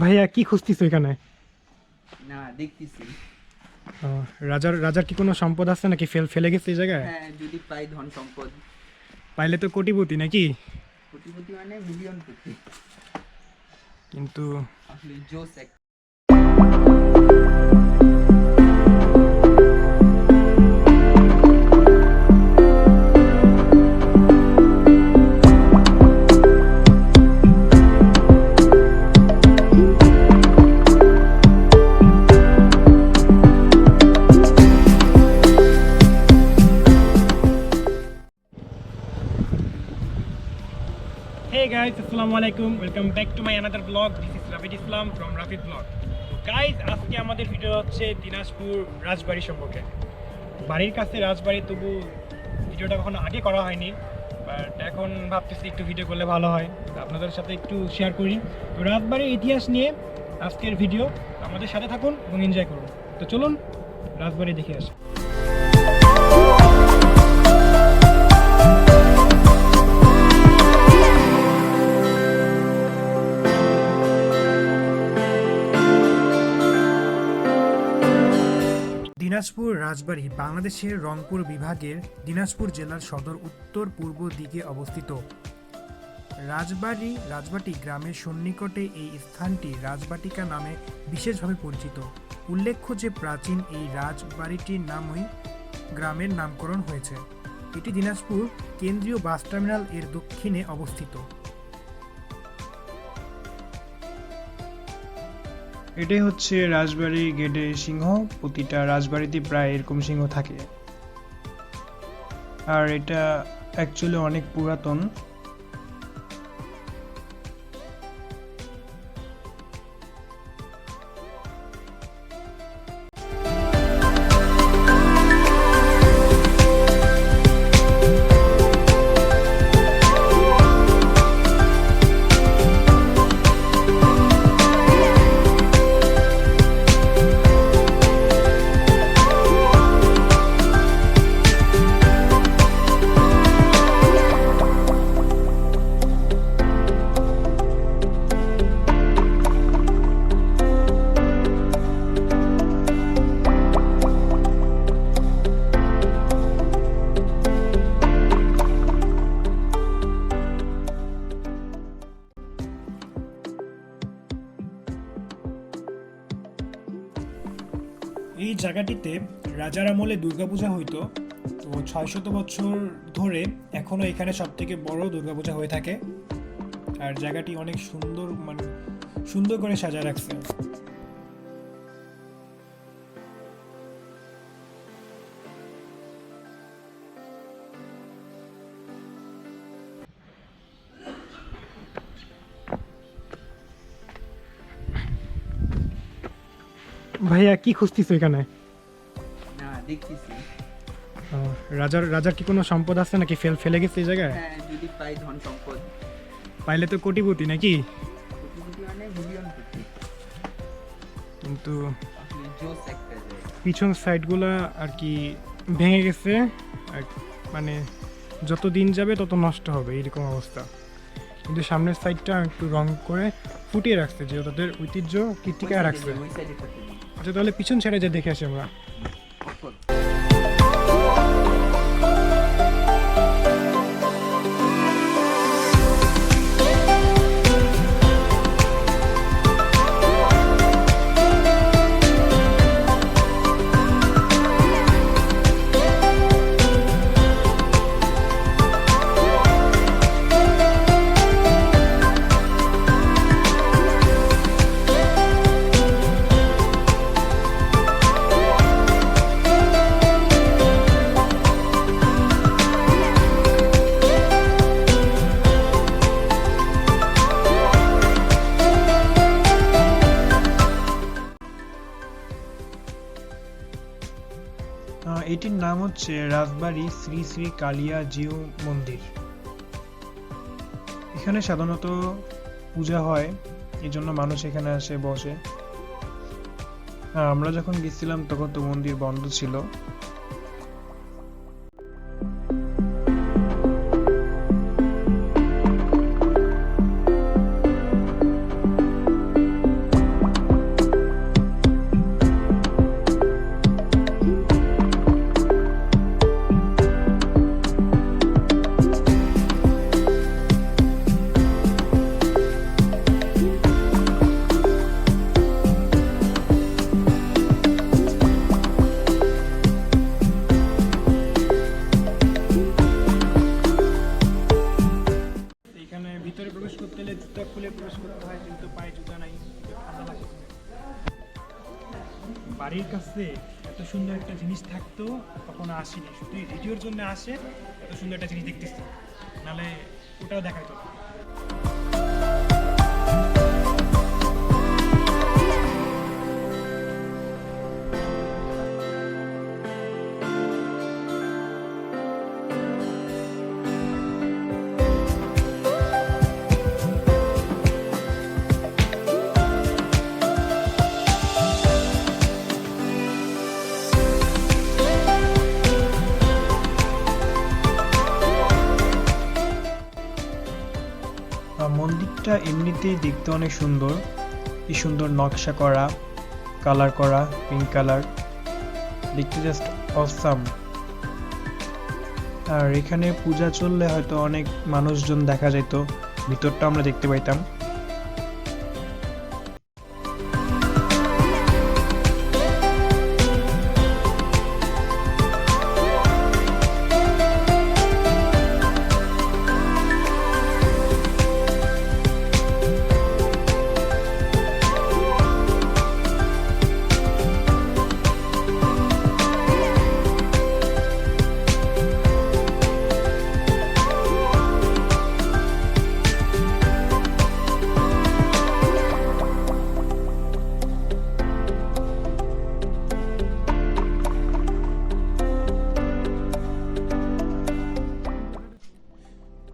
ভাইয়া কি খুঁজতিস এখানে? না দেখতেছি। রাজার রাজার কি কোনো সম্পদ আছে নাকি? ফেল ফেলে গেছে এই জায়গায়? হ্যাঁ যদি পাই ধন সম্পদ। পাইলে তো কোটিপতি নাকি? কোটিপতি মানে মিলিয়ন কোটি। কিন্তু আসলে জোস হে গাইস আসসালামু আলাইকুম welcome back to my another blog this is Rafid Islam from Rafid blog তো গাইস আজকে আমাদের ভিডিও হচ্ছে দিনাজপুর রাজবাড়ি সম্পর্কে। বাড়ির কাছে রাজবাড়ি, তবু ভিডিওটা কখনো আগে করা হয়নি বাট এখন ভাবতেছি একটু ভিডিও করলে ভালো হয়। আপনাদের সাথে একটু শেয়ার করি। তো রাজবাড়ির ইতিহাস নিয়ে আজকের ভিডিও আমাদের সাথে থাকুন এবং এনজয় করুন। তো চলুন, রাজবাড়ি দেখে আসি। দিনাজপুর রাজবাড়ি বাংলাদেশের রংপুর বিভাগের দিনাজপুর জেলার সদর উত্তর পূর্ব দিকে অবস্থিত। রাজবাড়ি, রাজবাটি গ্রামের সন্নিকটে এই স্থানটি রাজবাটিকা নামে বিশেষভাবে পরিচিত। উল্লেখ্য যে প্রাচীন এই রাজবাড়িটির নামই গ্রামের নামকরণ হয়েছে। এটি দিনাজপুর কেন্দ্রীয় বাস টার্মিনাল এর দক্ষিণে অবস্থিত। এটাই হচ্ছে রাজবাড়ি গেটে সিংহ। প্রতিটা রাজবাড়িতে প্রায় এরকম সিংহ থাকে। আর এটা অ্যাকচুয়ালি অনেক পুরাতন। জায়গাটিতে রাজার আমলে দুর্গাপূজা হইতো, তো ছয় শত বছর ধরে এখনও এখানে সব থেকে বড় দুর্গাপূজা হয়ে থাকে। আর জায়গাটি অনেক সুন্দর মানে সুন্দর করে সাজা রাখছে। ভাইয়া, কি খুঁজতিস এখানে? দেখতেছি। রাজার রাজার কি কোনো সম্পদ আছে নাকি? ফেল ফেলে গেছে এই জায়গায়? হ্যাঁ যদি পাই ধন সম্পদ। পাইলে তো কোটিপতি নাকি? কোটিপতি মানে মিলিয়ন কোটি। কিন্তু জোস একটা পিছন সাইডগুলো আর কি ভেঙে গেছে। আর মানে যত দিন যাবে তত নষ্ট হবে এইরকম অবস্থা। কিন্তু সামনের সাইডটা একটু রং করে ফুটিয়ে রাখছে যে তাদের ঐতিহ্য কি টিকায় রাখছে। আচ্ছা তাহলে পিছন সাইডে যে দেখে আসি আমরা। নাম হচ্ছে রাজবাড়ি শ্রী শ্রী কালিয়া জিউ মন্দির। এখানে সাধারণত পূজা হয় এই জন্য মানুষ এখানে আসে বসে। আমরা যখন গেছিলাম তখন তো মন্দির বন্ধ ছিল। জুতা খুলে প্রবেশ করতে হয়, কিন্তু পায়ে জুতা নাই ঠান্ডা বাড়ির কাছে এত সুন্দর একটা জিনিস থাকতো, কখনো আসিনি। শুধু ভিডিওর জন্য আসে, এত সুন্দর একটা জিনিস দেখতেছি। নাহলে ওটাও দেখা না। মন্দিরটা এমনিতেই দেখতে অনেক সুন্দর। কি সুন্দর নকশা করা কালার করা পিঙ্ক কালার দেখতে জাস্ট অসাম আর এখানে পূজা চললে হয়তো অনেক মানুষজন দেখা যেত ভিতরটা আমরা দেখতে পাইতাম।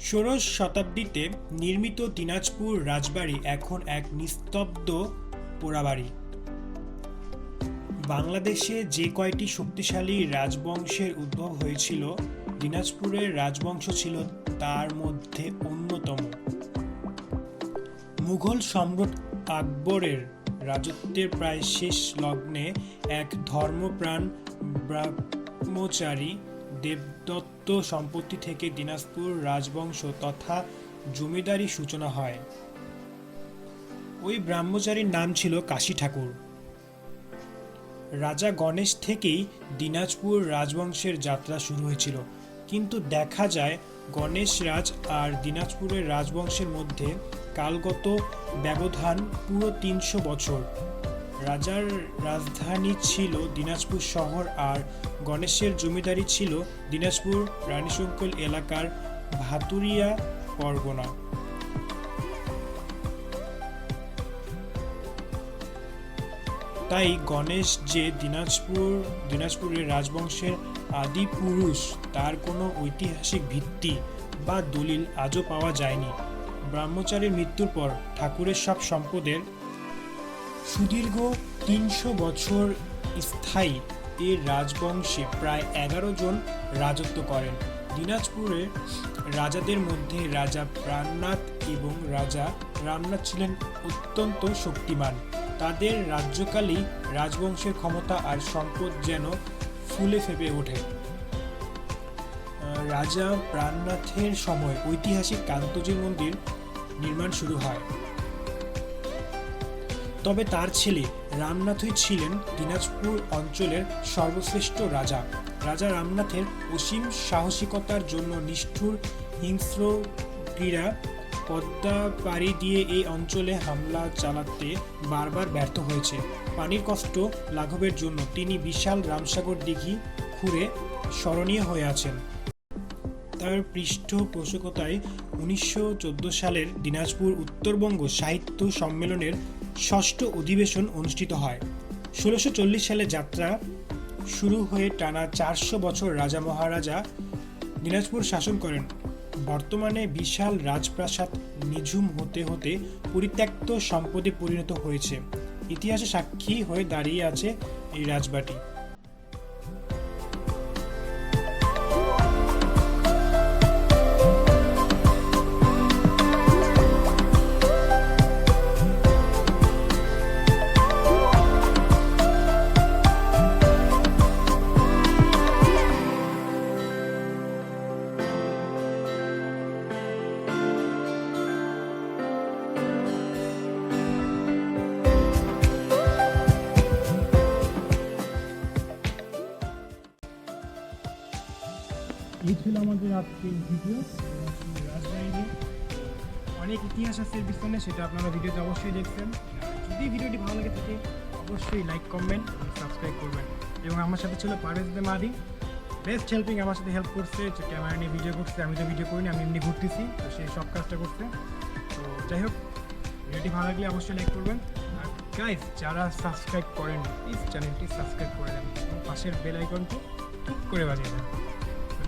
ষোড়শ শতাব্দীতে নির্মিত দিনাজপুর রাজবাড়ি এখন এক নিস্তব্ধ পোড়াবাড়ি। বাংলাদেশে যে কয়টি শক্তিশালী রাজবংশের উদ্ভব হয়েছিল, দিনাজপুরের রাজবংশ ছিল তার মধ্যে অন্যতম। মুঘল সম্রাট আকবরের রাজত্বের প্রায় শেষ লগ্নে এক ধর্মপ্রাণ ব্রহ্মচারী দেবদত্ত সম্পত্তি থেকে দিনাজপুর রাজবংশ তথা জমিদারি সূচনা হয়। ওই ব্রহ্মচারীর নাম ছিল কাশী ঠাকুর। রাজা গণেশ থেকেই দিনাজপুর রাজবংশের যাত্রা শুরু হয়েছিল। কিন্তু দেখা যায়, গণেশ রাজ আর দিনাজপুরের রাজবংশের মধ্যে কালগত ব্যবধান পুরো তিনশো বছর। রাজার রাজধানী ছিল দিনাজপুর শহর আর গণেশের জমিদারি ছিল দিনাজপুর রানীশঙ্কল এলাকার ভাতুরিয়া পরগনা। তাই গণেশ যে দিনাজপুর, দিনাজপুরের রাজবংশের আদি পুরুষ, তার কোনো ঐতিহাসিক ভিত্তি বা দলিল আজও পাওয়া যায়নি। ব্রহ্মচারীর মৃত্যুর পর ঠাকুরের সব সম্পদের সুদীর্ঘ তিনশো বছর স্থায়ী এ রাজবংশে প্রায় এগারো জন রাজত্ব করেন। দিনাজপুরের রাজাদের মধ্যে রাজা প্রাণনাথ এবং রাজা রামনাথ ছিলেন অত্যন্ত শক্তিমান। তাদের রাজ্যকালেই রাজবংশের ক্ষমতা আর সম্পদ যেন ফুলে ফেপে ওঠে। রাজা প্রাণনাথের সময় ঐতিহাসিক কান্তজি মন্দির নির্মাণ শুরু হয়। তবে তার ছেলে রামনাথই ছিলেন দিনাজপুর অঞ্চলের সর্বশ্রেষ্ঠ রাজা। রাজা রামনাথের অসীম সাহসিকতার জন্য নিষ্ঠুর হিংস্র ক্রীড়া পদ্মা পাড়ি দিয়ে এই অঞ্চলে হামলা চালাতে বারবার ব্যর্থ হয়েছে। পানির কষ্ট লাঘবের জন্য তিনি বিশাল রামসাগর দিঘি খুঁড়ে স্মরণীয় হয়ে আছেন। তার পৃষ্ঠপোষকতায় উনিশশো চোদ্দ সালের দিনাজপুর উত্তরবঙ্গ সাহিত্য সম্মেলনের ষষ্ঠ অধিবেশন অনুষ্ঠিত হয়। ষোলোশো সালে যাত্রা শুরু হয়ে টানা চারশো বছর রাজা মহারাজা দিনাজপুর শাসন করেন। বর্তমানে বিশাল রাজপ্রাসাদ নিঝুম হতে হতে পরিত্যক্ত সম্পদে পরিণত হয়েছে। ইতিহাসে সাক্ষী হয়ে দাঁড়িয়ে আছে এই রাজবাটি। ছিল আমাদের আজকের ভিডিও। নিয়ে। অনেক ইতিহাস আছে এর পিছনে সেটা আপনারা ভিডিওতে অবশ্যই দেখছেন যদি ভিডিওটি ভালো লাগে থাকে, অবশ্যই লাইক কমেন্ট সাবস্ক্রাইব করবেন। এবং আমার সাথে ছিল পারভেজ দে মাদি। বেস্ট হেল্পিং আমার সাথে হেল্প করছে, যে ক্যামেরা নিয়ে ভিডিও করছে। আমি তো ভিডিও করিনি, আমি এমনি ঘুরতেছি, তো সেই সব কাজটা করছে। তো যাই হোক, ভিডিওটি ভালো লাগলে অবশ্যই লাইক করবেন। আর গাইজ যারা সাবস্ক্রাইব করেন প্লিজ চ্যানেলটি সাবস্ক্রাইব করে দেন পাশের বেল আইকনটি ঠিক করে বাজিয়ে দেন